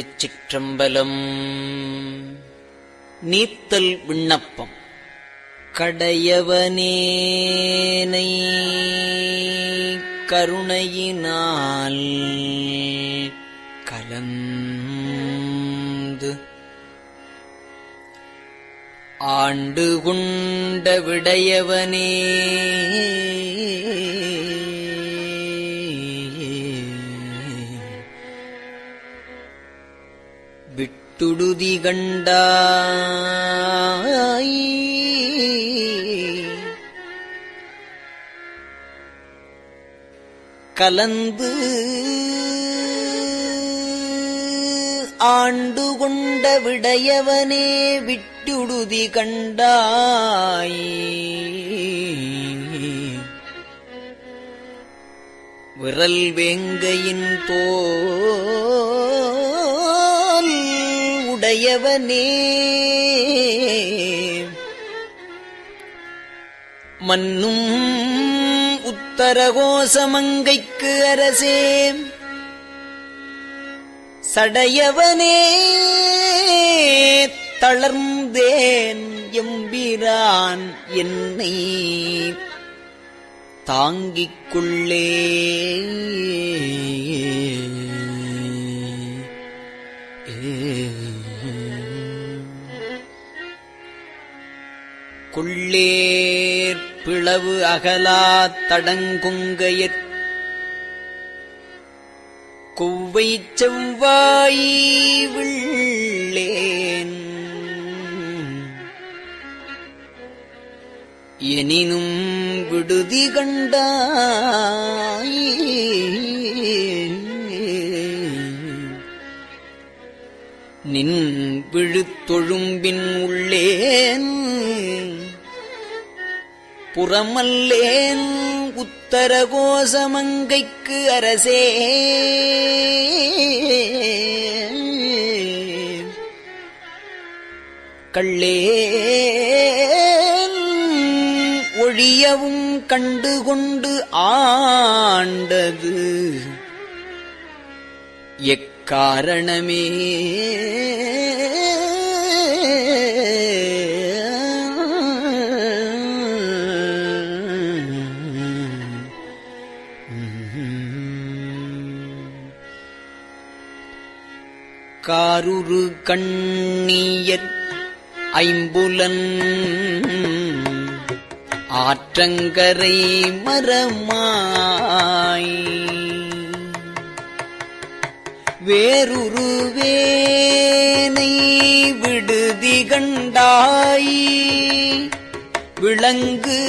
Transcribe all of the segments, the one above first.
திருச்சிற்றம்பலம். நீத்தல் விண்ணப்பம். கடையவனேனை கருணையினால் கலந்து ஆண்டு கொண்ட விடையவனே துடுதி கண்டாய். கலந்து ஆண்டு கொண்ட விடையவனே விட்டுடுதி கண்டாய். விரல் வேங்கையின் தோல் உடையவனே. மன்னும் உத்தரகோசமங்கைக்கு அரசே. சடையவனே தளர்ந்தேன் எம்பிரான் என்னை. தாங்கிக் கொள்ளே. கொள்ளேர் பிளவு அகலா தடங்குங்கையற் கொவ்வை செவ்வாயி விள்ளேன். எனினும் விடுதி கண்டாய் நின் விழுத்தொழும்பின் உள்ளேன். புறமல்லேன் உத்தரகோசமங்கைக்கு அரசே. கள்ளே ஒழியவும் கண்டுகொண்டு ஆண்டது. எக்காரணமே? காருரு கண்ணியர் ஐம்புலன் ஆற்றங்கரை மரமாய். வேறுரு வேனை விடுதி கண்டாய் விளங்கு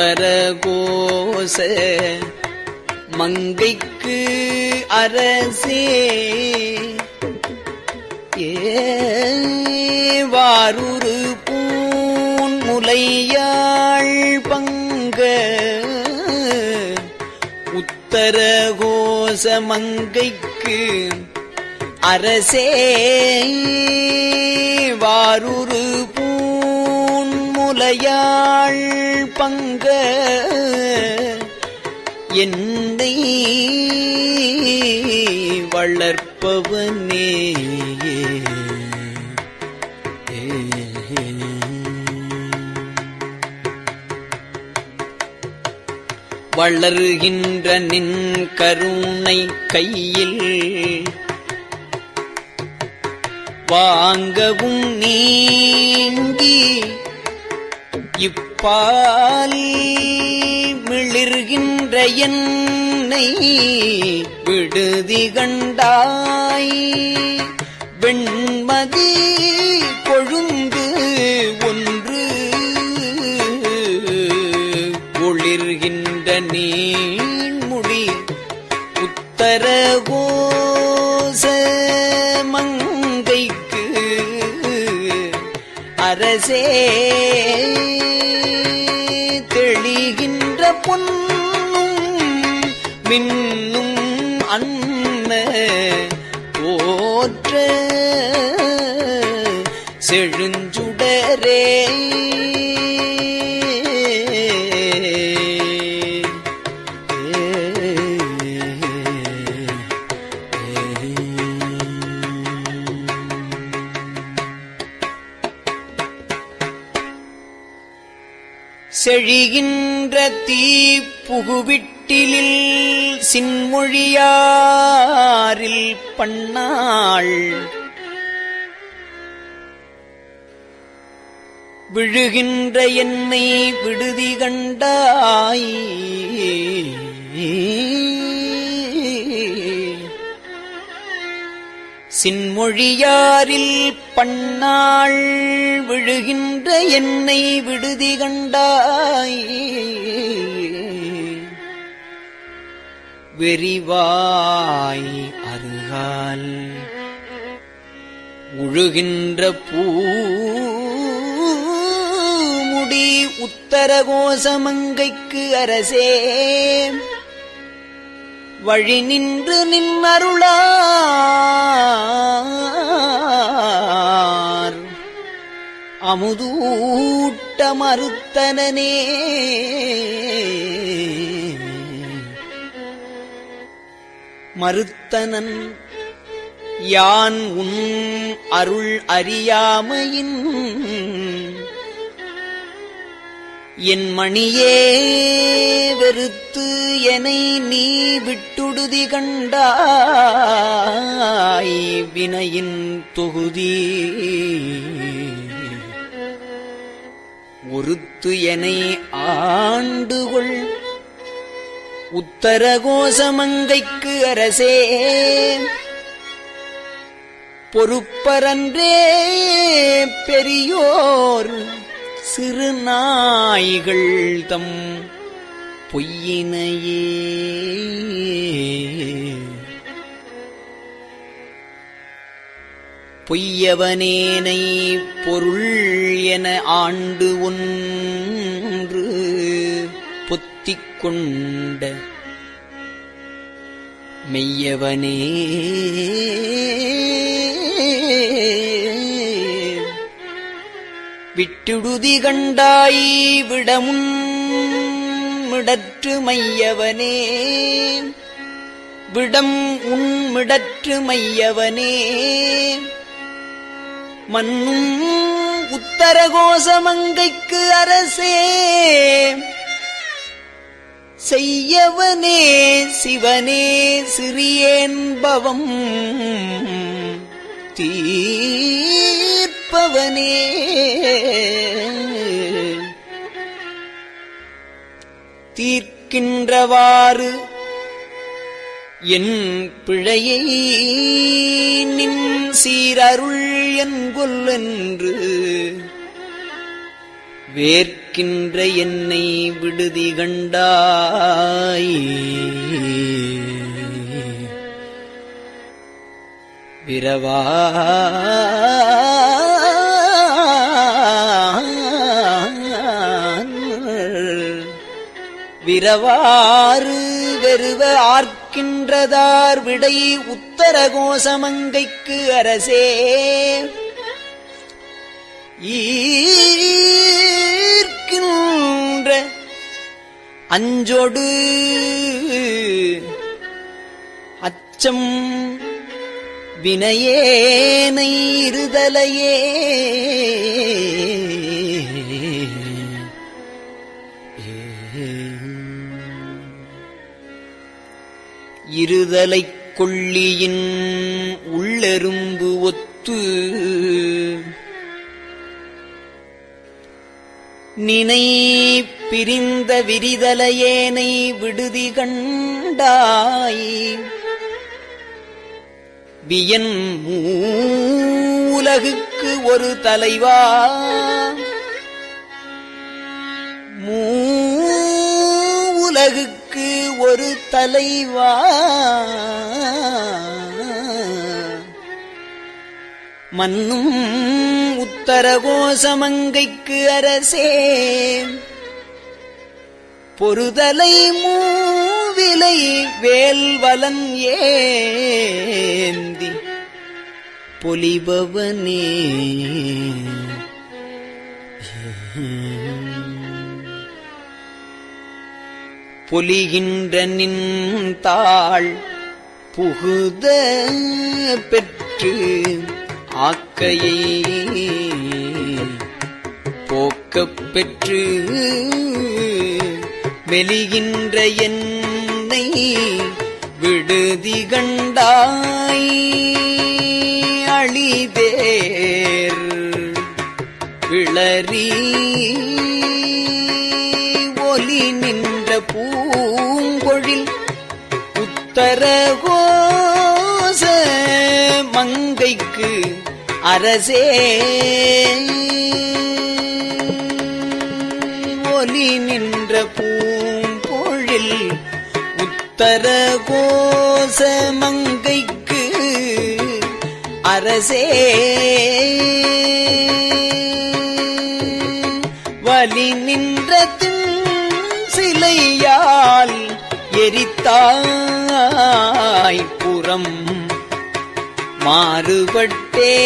பரகோச மங்கைக்கு அரசே ஏவாரூரு பூன் முலையாள் பங்க உத்தரகோச மங்கைக்கு அரசே வாரூரு முலையாள் பங்க என்னை வளர்ப்பவனே. வளருகின்ற நின் கருணை கையில் வாங்கவும் நீங்கி இப்பால் மிளிர்கின்ற என்னை விடுதி கண்டாய். வெண்மதி மின்னும் அன்ன போற்ற செழுஞ்சுடரே. செழிகின்ற தீ புகுவிட்டிலில் சின்மொழியாரில் பண்ணாள். விழுகின்ற என்னை விடுதி கண்டாய். சின்மொழியாரில் பண்ணாள். விழுகின்ற என்னை விடுதி கண்டாய். வெறிவாய் அருகால். உழுகின்ற பூமுடி உத்தரகோசமங்கைக்கு அரசே. வழி நின்று நின்னருளார். அமுதூட்ட மறுத்தனே மறுத்தனன். யான் உன் அருள் அறியாமையின் என் மணியே வெறுத்து என்னை நீ விட்டுடுதி கண்டாய் வினையின் தொகுதி. ஒருத்து என்னை ஆண்டுகொள் உத்தரகோசமங்கைக்கு அரசே. பொறுப்பரன்றே பெரியோர் சிறு நாய்கள் தம் பொய்யினையே. பொய்யவனேனை பொருள் என ஆண்டு உன் பொத்திக் கொண்ட மெய்யவனே. விட்டுடுதி கண்டாய் விடமுன் மிடற்று மையவனே. விடம் உண்மிடற்று மையவனே. மன்னும் உத்தரகோசமங்கைக்கு அரசே. செய்யவனே சிவனே சிறியேன்பவம். தீர்ப்பவனே. தீர்க்கின்றவாறு என் பிழையை நின் சீரருள் என்கொல் என்று வேர்க்கின்ற என்னை விடுதி கண்டாய். விரவா. விரவாறு வெறுவ ஆர்க்கின்றதார் விடை உத்தரகோசமங்கைக்கு அரசே. ஈ அஞ்சொடு. அச்சம் வினையேனை இருதலையே இருதலைக் கொள்ளியின் உள்ளெரும்பு ஒத்து. நினை பிரிந்த விரிதலையேனை விடுதி கண்டாய். வியன் மூலகுக்கு ஒரு தலைவா. மூலகுக்கு ஒரு தலைவா. மன்னும் உத்தரகோசமங்கைக்கு அரசே. பொறுதலை மூவிலை வேல்வலன் ஏந்தி பொலிபவனே. பொலிகின்ற நின் தாள் புகுத பெற்று ஆக்கையை போக்கப் பெற்று வெளிகின்ற என்னை விடுதி கண்டாய். அழிதேர் விளரி ஒலி நின்ற பூங்கொழில் உத்தரகோச மங்கைக்கு அரசே. ஒலி நின்ற பூ உத்தரகோச மங்கைக்கு அரசே. வலி நின்ற சிலையால் எரித்தாய் புறம் மாறுபட்டே.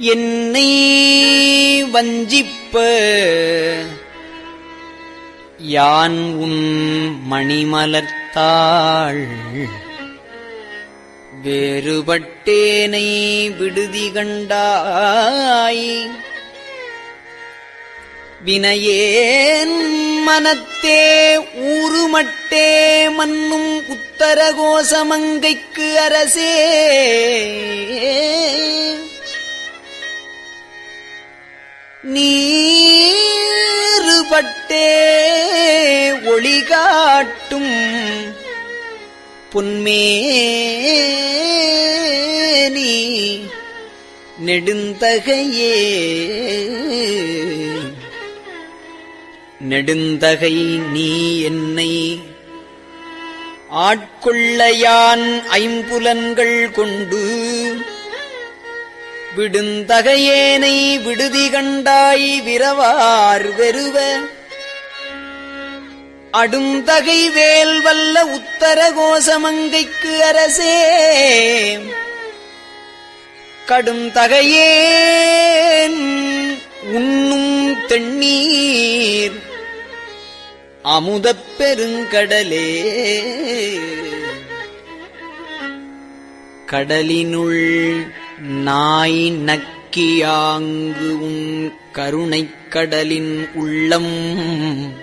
என்னை வஞ்சிப்ப. யான் உன் மணிமலர்த்தாள்? வேறுபட்டேனை விடுதி கண்டாய். வினையேன் மனத்தே ஊறுமட்டே மன்னும் உத்தரகோசமங்கைக்கு அரசே. நீருபட்டே ஒளிகாட்டும் புன்மேனி நெடுந்தகையே. நெடுந்தகை நீ என்னை ஆட்கொள்ளையான் ஐம்புலன்கள் கொண்டு விடுந்தகையேனை விடுதி கண்டாய் விரவார் வெறுவ. அடுந்தகை வேல் வல்ல உத்தர கோசமங்கைக்கு அரசே. கடும் தகையேன் உண்ணும் தெண்ணீர் அமுதப் பெருங்கடலே. கடலினுள் நாய் நக்கியாங்கு உன் கருணைக் கடலின் உள்ளம்.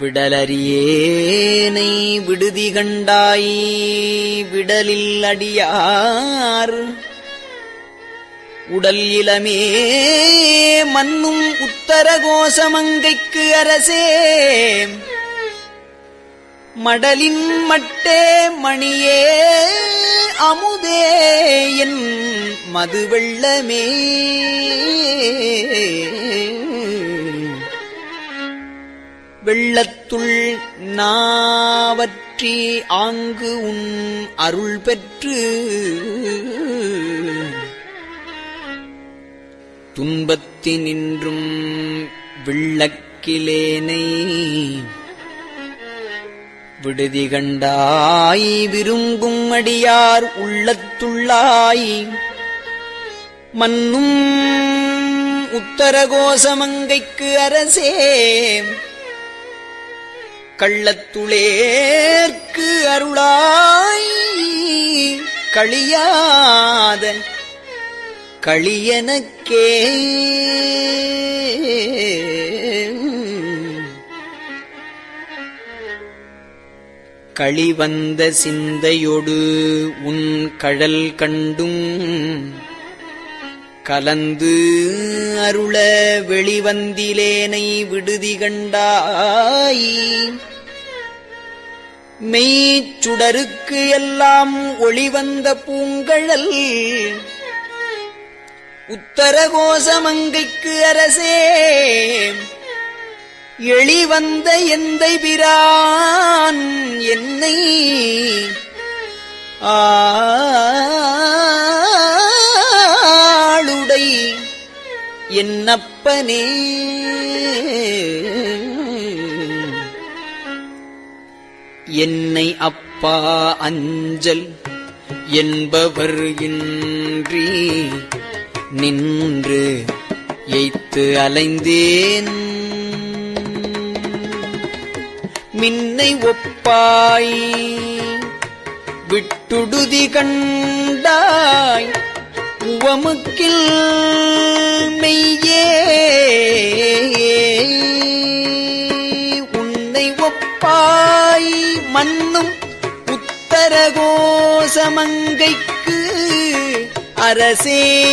விடலறியேனை விடுதி கண்டாய் விடலில் அடியார். உடல் இளமே மன்னும் உத்தரகோசமங்கைக்கு அரசே. மடலின் மட்டே மணியே அமுதே என் மது வெள்ளமே வெள்ளத்துள் நாவற்றி ஆங்கு உன் அருள் பெற்று துன்பத்தினின்றும் விள்ளக்கிலேனை விடுதி கண்டாய் விரும்பும் அடியார் உள்ளத்துள்ளாய். மன்னும் உத்தரகோசமங்கைக்கு அரசே. கள்ளத்துளேற்கு அருளாய் களியாத களியனக்கே. களிவந்த சிந்தையொடு உன் கழல் கண்டும். கலந்து அருள வெளிவந்திலேனை விடுதி கண்டாய். மெய்ச்சுடருக்கு எல்லாம் ஒளிவந்த பூங்கழல். உத்தரகோசமங்கைக்கு அரசே. எளிவந்த எந்தை பிரான் என்னை ஆளுடை என்னப்பனே. என்னை அப்பா அஞ்சல் என்பவர் இன்றி நின்று எய்த்து அலைந்தேன். மின்னை ஒப்பாய். விட்டுடுதி கண்டாய். உவமுக்கில் மெய்யே. உன்னை ஒப்பாய் மண்ணும் உத்தரகோசமங்கைக்கு அரசே.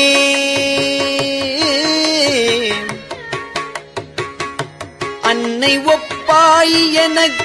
அன்னை ஒப்பாய் எனக்கு